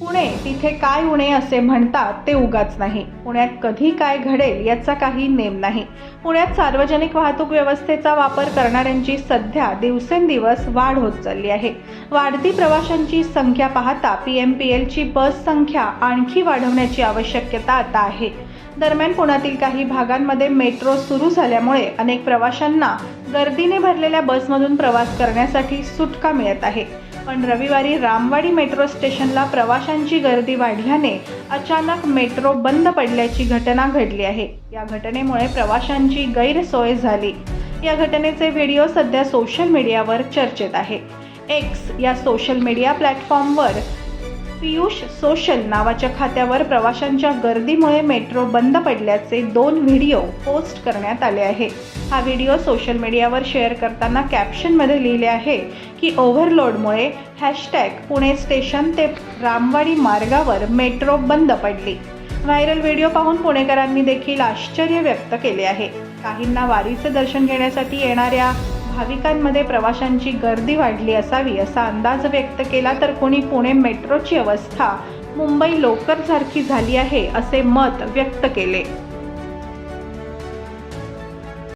पुणे तिथे काय उणे असे म्हणतात ते उगाच नाही. पुण्यात कधी काय घडेल याचा काही नेम नाही. पुण्यात सार्वजनिक वाहतूक व्यवस्थेचा वापर करणाऱ्यांची सध्या दिवसेंदिवस वाढ होत चालली आहे. वाढती प्रवाशांची संख्या पाहता पी एम पी एलची बस संख्या आणखी वाढवण्याची आवश्यकता आता आहे. दरम्यान पुण्यातील काही भागांमध्ये मेट्रो सुरू झाल्यामुळे अनेक प्रवाशांना गर्दीने भरलेल्या बसमधून प्रवास करण्यासाठी सुटका मिळत आहे. पण रविवारी रामवाडी मेट्रो स्टेशनला प्रवाशांची गर्दी वाढल्याने अचानक मेट्रो बंद पडल्याची घटना घडली आहे. या घटनेमुळे प्रवाशांची गैरसोय झाली. या घटनेचे व्हिडिओ सध्या सोशल मीडियावर चर्चेत आहे. एक्स या सोशल मीडिया प्लॅटफॉर्मवर पियुष सोशल नावाच्या खात्यावर प्रवाशांच्या गर्दीमुळे मेट्रो बंद पडल्याचे दोन व्हिडिओ पोस्ट करण्यात आले आहे. हा व्हिडिओ सोशल मीडियावर शेअर करताना कॅप्शनमध्ये लिहिले आहे की ओव्हरलोडमुळे हॅशटॅग पुणे स्टेशन ते रामवाडी मार्गावर मेट्रो बंद पडली. व्हायरल व्हिडिओ पाहून पुणेकरांनी देखील आश्चर्य व्यक्त केले आहे. काहींना वारीचे दर्शन घेण्यासाठी येणाऱ्या भाविकांमध्ये प्रवाशांची गर्दी वाढली असावी असा अंदाज व्यक्त केला तर कोणी पुणे मेट्रोची अवस्था मुंबई लोकलसारखी झाली आहे असे मत व्यक्त केले.